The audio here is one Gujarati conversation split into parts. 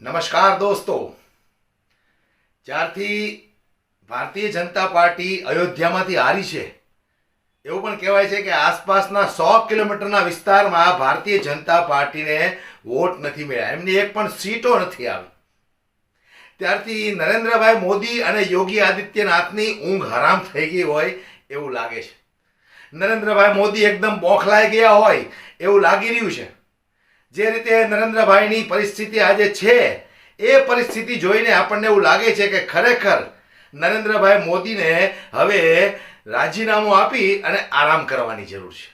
નમસ્કાર દોસ્તો. જ્યારથી ભારતીય જનતા પાર્ટી અયોધ્યામાંથી હારી છે, એવું પણ કહેવાય છે કે આસપાસના સો કિલોમીટરના વિસ્તારમાં ભારતીય જનતા પાર્ટીને વોટ નથી મળ્યા. એમની એક પણ સીટો નથી આવી. ત્યારથી નરેન્દ્રભાઈ મોદી અને યોગી આદિત્યનાથની ઊંઘ હરામ થઈ ગઈ હોય એવું લાગે છે. નરેન્દ્રભાઈ મોદી એકદમ બોખલાઈ ગયા હોય એવું લાગી રહ્યું છે. જે રીતે નરેન્દ્રભાઈની પરિસ્થિતિ આજે છે, એ પરિસ્થિતિ જોઈને આપણને એવું લાગે છે કે ખરેખર નરેન્દ્રભાઈ મોદીને હવે રાજીનામું આપી અને આરામ કરવાની જરૂર છે.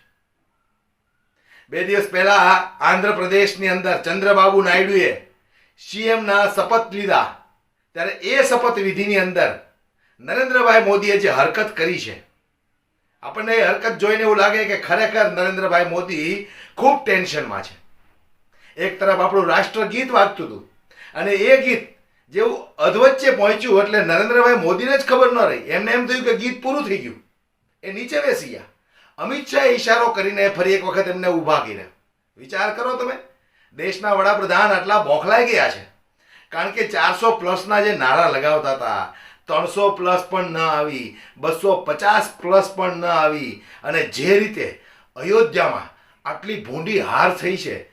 બે દિવસ પહેલા આંધ્રપ્રદેશની અંદર ચંદ્રબાબુ નાયડુએ સીએમના શપથ લીધા. ત્યારે એ શપથ વિધિની અંદર નરેન્દ્રભાઈ મોદીએ જે હરકત કરી છે, આપણને એ હરકત જોઈને એવું લાગે કે ખરેખર નરેન્દ્રભાઈ મોદી ખૂબ ટેન્શનમાં છે. એક તરફ આપણું રાષ્ટ્રગીત વાગતું હતું. અને એ ગીત જેવું અધવચ્ચે પહોંચ્યું એટલે નરેન્દ્રભાઈ મોદીને જ ખબર ન રહી. એમને એમ થયું કે ગીત પૂરું થઈ ગયું. એ નીચે બેસી ગયા. અમિત શાહે ઈશારો કરીને ફરી એક વખત એમને ઊભા કર્યા. વિચાર કરો તમે. દેશના વડાપ્રધાન આટલા બોખલાઈ ગયા છે. કારણ કે ચારસો પ્લસના જે નારા લગાવતા હતા, ત્રણસો પ્લસ પણ ન આવી, બસો પચાસ પ્લસ પણ ન આવી. અને જે રીતે અયોધ્યામાં આટલી ભૂંડી હાર થઈ છે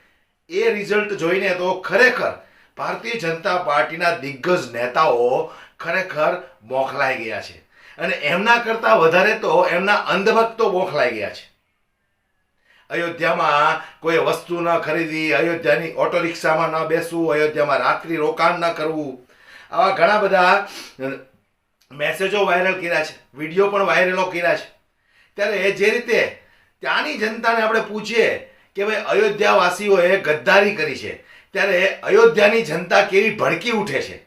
એ રિઝલ્ટ જોઈને તો ખરેખર ભારતીય જનતા પાર્ટીના દિગ્ગજ નેતાઓ ખરેખર મોખલાઈ ગયા છે. અને એમના કરતાં વધારે તો એમના અંધભક્તો મોખલાઈ ગયા છે. અયોધ્યામાં કોઈ વસ્તુ ન ખરીદવી અયોધ્યાની ઓટો રિક્ષામાં ન બેસવું, અયોધ્યામાં રાત્રિ રોકાણ ન કરવું. આવા ઘણા બધા મેસેજો વાયરલ કર્યા છે વીડિયો પણ વાયરલો કર્યા છે. ત્યારે જે રીતે ત્યાંની જનતાને આપણે પૂછીએ કે ભાઈ અયોધ્યાવાસીઓએ ગદ્દારી કરી છે. ત્યારે અયોધ્યાની જનતા કેવી ભડકી ઉઠે છે?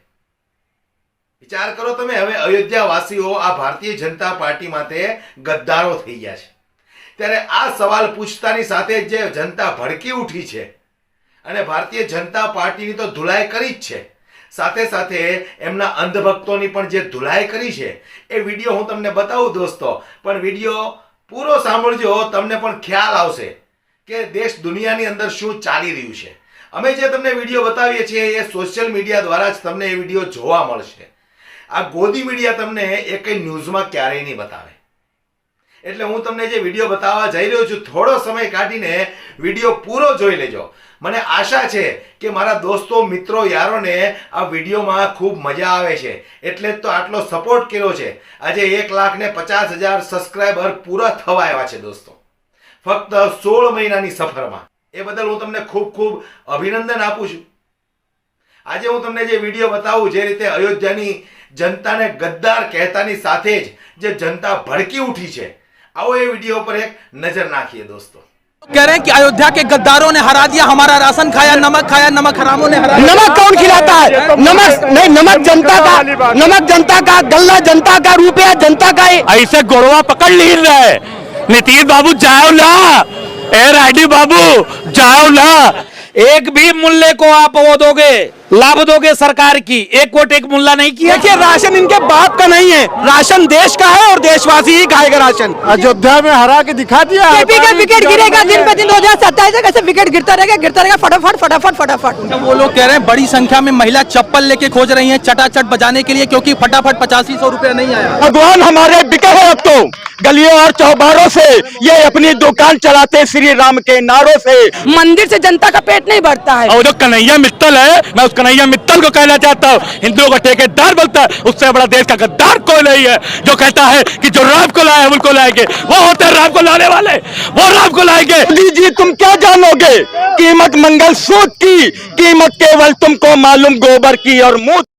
વિચાર કરો તમે, હવે અયોધ્યાવાસીઓ આ ભારતીય જનતા પાર્ટી માટે ગદ્દારો થઈ ગયા છે. ત્યારે આ સવાલ પૂછતાની સાથે જે જનતા ભડકી ઉઠી છે અને ભારતીય જનતા પાર્ટીની તો ધુલાઈ કરી જ છે. સાથે સાથે એમના અંધભક્તોની પણ જે ધુલાઈ કરી છે, એ વીડિયો હું તમને બતાવું દોસ્તો, પણ વીડિયો પૂરો સાંભળજો, તમને પણ ખ્યાલ આવશે. કે દેશ દુનિયાની અંદર શું ચાલી રહ્યું છે? અમે જે તમને વીડિયો બતાવીએ છીએ એ સોશિયલ મીડિયા દ્વારા જ તમને એ વીડિયો જોવા મળશે. આ ગોદી મીડિયા તમને એ કંઈ ન્યૂઝમાં ક્યારેય નહીં બતાવે. એટલે હું તમને જે વીડિયો બતાવવા જઈ રહ્યો છું, થોડો સમય કાઢીને વીડિયો પૂરો જોઈ લેજો. મને આશા છે કે મારા દોસ્તો, મિત્રો, યારોને આ વિડીયોમાં ખૂબ મજા આવે છે. એટલે જ તો આટલો સપોર્ટ કર્યો છે. આજે એક લાખ ને પચાસ હજાર સબસ્ક્રાઈબર પૂરા થવા આવ્યા છે દોસ્તો. ફક્ત સોળ મહિનાની સફરમાં એ બદલ હું તમને ખૂબ ખૂબ અભિનંદન આપું છું આજે હું તમને જે વિડીયો બતાવું જે રીતે અયોધ્યાની જનતાને ગદ્દાર કહેતાની સાથે જ જે જનતા ભડકી ઉઠી છે આવો એ વિડીયો પર એક નજર નાખીએ દોસ્તો कह रहे हैं कि अयोध्या के गद्दारों ने हरा दिया हमारा राशन खाया नमक खाया नमक हरामों ने हरा दिया। नमक कौन खिलाता है नमक नहीं नमक जनता का नमक जनता का गल्ला जनता का रुपया जनता का है। ऐसे गोड़वा पकड़ ली रहे नीतीश बाबू जाओ ना ए राइडी बाबू जाओ ना एक भी मुल्ले को आप वो दोगे लाभ दोगे सरकार की? एक वोट एक मुल्ला नहीं किया? देखिए राशन इनके बाप का नहीं है। राशन देश का है और देशवासी ही खाएगा राशन। अयोध्या में हरा के दिखा दिया बीजेपी का विकेट गिरेगा दिन पे दिन दो हज़ार सत्ताईस तक ऐसे विकेट गिरता रहेगा गिरता रहेगा फटाफट फटाफट फटाफट। तो वो लोग कह रहे हैं बड़ी संख्या में महिला चप्पल लेके खोज रही है चटाचट बजाने के लिए क्यूँकी फटाफट पचासी सौ रुपया नहीं आया। भगवान हमारे बिके हैं अब तो। गलियों और चौबारों से ये अपनी दुकान चलाते श्री राम के नारों से। मंदिर से जनता का पेट नहीं भरता है। और जो कन्हैया मित्तल है मैं उस कन्हैया मित्तल को कहना चाहता हूँ, हिंदुओं का ठेकेदार बोलता है, उससे बड़ा देश का गद्दार कोई नहीं है, जो कहता है कि जो राम को लाए हम उनको लाएँगे। वो होते हैं राम को लाने वाले, वो राम को लाएँगे। जी, तुम क्या जानोगे? कीमत मंगल सूत की, कीमत केवल तुमको मालूम, गोबर की और की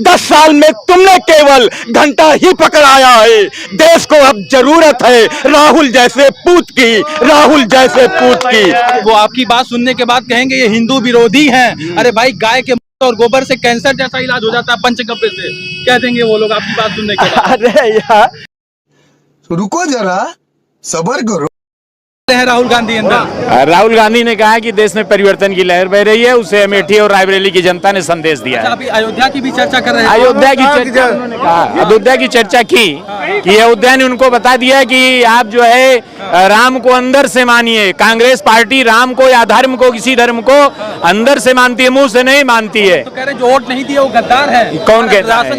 दस साल में तुमने केवल घंटा ही पकड़ाया है। देश को अब ज़रूरत है राहुल जैसे पूत की राहुल जैसे पूत की। वो आपकी बात सुनने के बाद कहेंगे ये हिंदू विरोधी हैं। अरे भाई गाय के मूत्र और गोबर से कैंसर जैसा इलाज हो जाता है पंचगव्य से। कह देंगे वो लोग आपकी बात सुनने के बाद? अरे यार। रुको जरा सबर करो। हैं राहुल गांधी अंदर? राहुल गांधी ने कहा कि देश में परिवर्तन की लहर बह रही है उसे अमेठी और रायबरेली की जनता ने संदेश दिया अच्छा है अयोध्या की भी चर्चा कर रहे हैं। अयोध्या की चर्चा अयोध्या की चर्चा की कि अयोध्या ने उनको बता दिया कि आप जो है राम को अंदर से मानिए। कांग्रेस पार्टी राम को या धर्म को किसी धर्म को अंदर से मानती है मुँह से नहीं मानती है। तो कह रहे जो वोट नहीं दिया वो गद्दार है। कौन कहता है?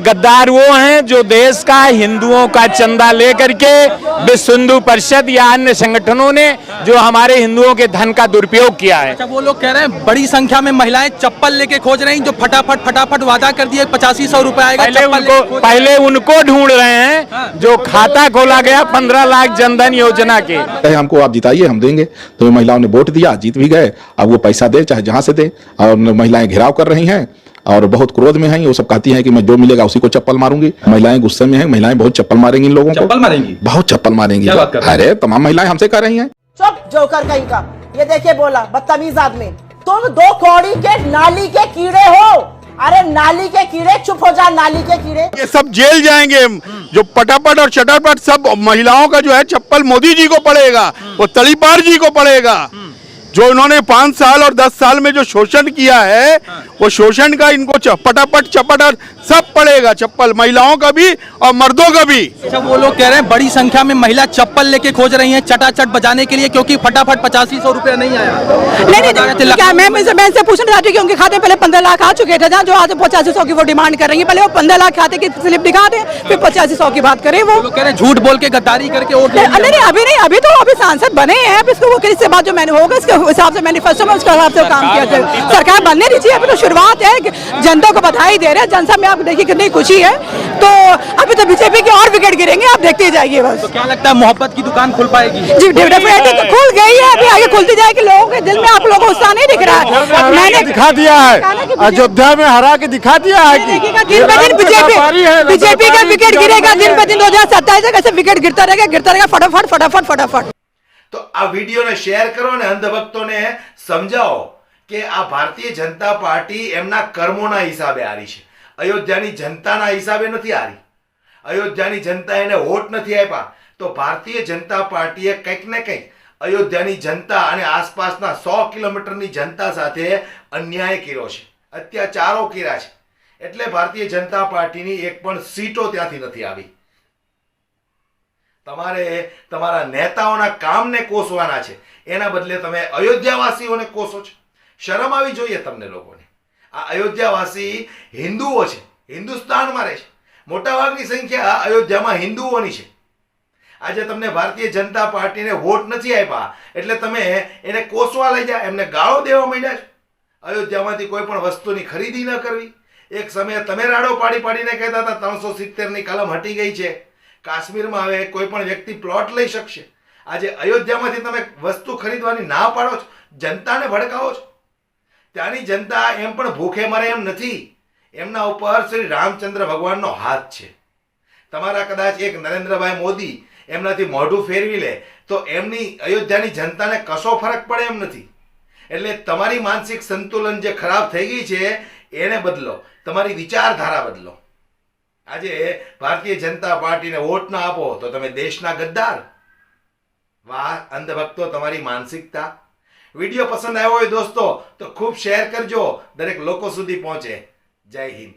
गद्दार वो हैं जो देश का हिंदुओं का चंदा लेकर के विश्व हिंदू परिषद या अन्य संगठनों ने जो हमारे हिंदुओं के धन का दुरुपयोग किया है। अच्छा वो लोग कह रहे हैं बड़ी संख्या में महिलाएँ चप्पल लेके खोज रही जो फटाफट फटाफट वादा कर दिए पचासी सौ रुपए आएगा पहले उनको पहले उनको ढूंढ रहे हैं जो खाता खोला गया पंद्रह लाख जनधन योजना के। कहे हमको आप जिताइए हम देंगे। तो महिलाओं ने वोट दिया जीत भी गए। अब वो पैसा दे चाहे जहाँ से दे। और महिलाएँ घेराव कर रही हैं। और बहुत क्रोध में हैं वो सब कहती हैं कि मैं जो मिलेगा उसी को चप्पल मारूँगी। महिलाएँ गुस्से में हैं महिलाएँ बहुत चप्पल मारेंगी इन लोगों को। चप्पल मारेंगी? बहुत चप्पल मारेंगी? अरे तमाम महिलाएँ हमसे कह रही हैं। चुप जोकर कहीं का। ये देखिए बोला बदतमीज आदमी। तुम दो कौड़ी के नाली के कीड़े हो। अरे नाली के कीड़े चुप हो जा नाली के कीड़े। ये सब जेल जाएँगे। जो पटापट और चटापट सब महिलाओं का जो है चप्पल मोदी जी को पड़ेगा वो तलीपार जी को पड़ेगा। जो इन्होंने पाँच साल और दस साल में जो शोषण किया है वो शोषण का इनको च- पटापट चपट सब पड़ेगा चप्पल। महिलाओं का भी और मर्दों का भी। अच्छा वो लोग कह रहे हैं बड़ी संख्या में महिला चप्पल लेके खोज रही हैं चटाचट बजाने के लिए क्योंकि फटाफट पचासी सौ रुपया नहीं आया। नहीं नहीं नहीं, क्या मैं मैं मैं इनसे पूछना चाहती हूँ कि उनके खाते पहले पंद्रह लाख आ चुके थे जहाँ जो आज पचासी सौ की वो डिमांड कर रही है पहले वो पंद्रह लाख खाते की स्लिप दिखा दें फिर पचासी सौ की बात करें वो। कह रहे हैं झूठ बोल के गद्दारी करके अभी नहीं अभी तो अभी सांसद बने हैं अब इसको वो किससे बात जो मैंने होगा इसके हिसाब से मैनिफेस्टो में उसके हिसाब से काम किया जाए। सरकार बनने दीजिए अभी तो शुरुआत है जनता को बधाई दे रहे हैं जनता में आप देखिए कितनी खुशी है। तो अभी तो बीजेपी के और विकेट गिरेंगे आप देखते ही जाइए बस। तो क्या लगता है मोहब्बत की दुकान खुल पाएगी? जी डेफिनेटली तो खुल गई है अभी आगे खुलती जाएगी लोगों के दिल में आप लोगों को उत्साह नहीं दिख रहा है। मैंने दिखा दिया है अयोध्या में हरा के दिखा दिया है कि दिन ब दिन बीजेपी बीजेपी का विकेट गिरेगा दिन ब दिन दो हज़ार सत्ताईस तक ऐसे विकेट गिरता रहेगा गिरता रहेगा फटाफट फटाफट फटाफट। તો આ વિડીયોને શેર કરો અને અંધભક્તોને સમજાવો કે આ ભારતીય જનતા પાર્ટી એમના કર્મોના હિસાબે હારી છે. અયોધ્યાની જનતાના હિસાબે નથી હારી. અયોધ્યાની જનતા એને વોટ નથી આપ્યા. તો ભારતીય જનતા પાર્ટીએ કંઈક ને કંઈક અયોધ્યાની જનતા અને આસપાસના સો કિલોમીટરની જનતા સાથે અન્યાય કર્યો છે. અત્યાચારો કર્યા છે. એટલે ભારતીય જનતા પાર્ટીની એક પણ સીટો ત્યાંથી નથી આવી. તમારે તમારા નેતાઓના કામને કોસવાના છે. એના બદલે તમે અયોધ્યાવાસીઓને કોસો છો. શરમ આવી જોઈએ તમને લોકોને. આ અયોધ્યાવાસી હિન્દુઓ છે. હિન્દુસ્તાનમાં રહે છે. મોટાભાગની સંખ્યા અયોધ્યામાં હિન્દુઓની છે. આજે તમને ભારતીય જનતા પાર્ટીને વોટ નથી આપ્યા, એટલે તમે એને કોસવા લઈ જાય એમને ગાળો દેવા માંડ્યા છો. અયોધ્યામાંથી કોઈ પણ વસ્તુની ખરીદી ન કરવી. એક સમયે તમે રાડો પાડી પાડીને કહેતા હતા, ત્રણસો સિત્તેરની કલમ હટી ગઈ છે. કાશ્મીરમાં હવે કોઈ પણ વ્યક્તિ પ્લોટ લઈ શકશે. આજે અયોધ્યામાંથી તમે વસ્તુ ખરીદવાની ના પાડો છો, જનતાને ભડકાવો છો. ત્યાંની જનતા એમ પણ ભૂખે મરે એમ નથી. એમના ઉપર શ્રી રામચંદ્ર ભગવાનનો હાથ છે. તમારા કદાચ એક નરેન્દ્રભાઈ મોદી એમનાથી મોઢું ફેરવી લે, તો એમની અયોધ્યાની જનતાને કશો ફરક પડે એમ નથી. એટલે તમારી માનસિક સંતુલન જે ખરાબ થઈ ગઈ છે, એને બદલો. તમારી વિચારધારા બદલો. આજે ભારતીય જનતા પાર્ટીને વોટ ના આપો તો તમે દેશના ગદ્દાર. વાહ, અંધભક્તો, તમારી માનસિકતા. વીડિયો પસંદ આવ્યો હોય દોસ્તો, તો ખૂબ શેર કરજો. દરેક લોકો સુધી પહોંચે. જય હિન્દ.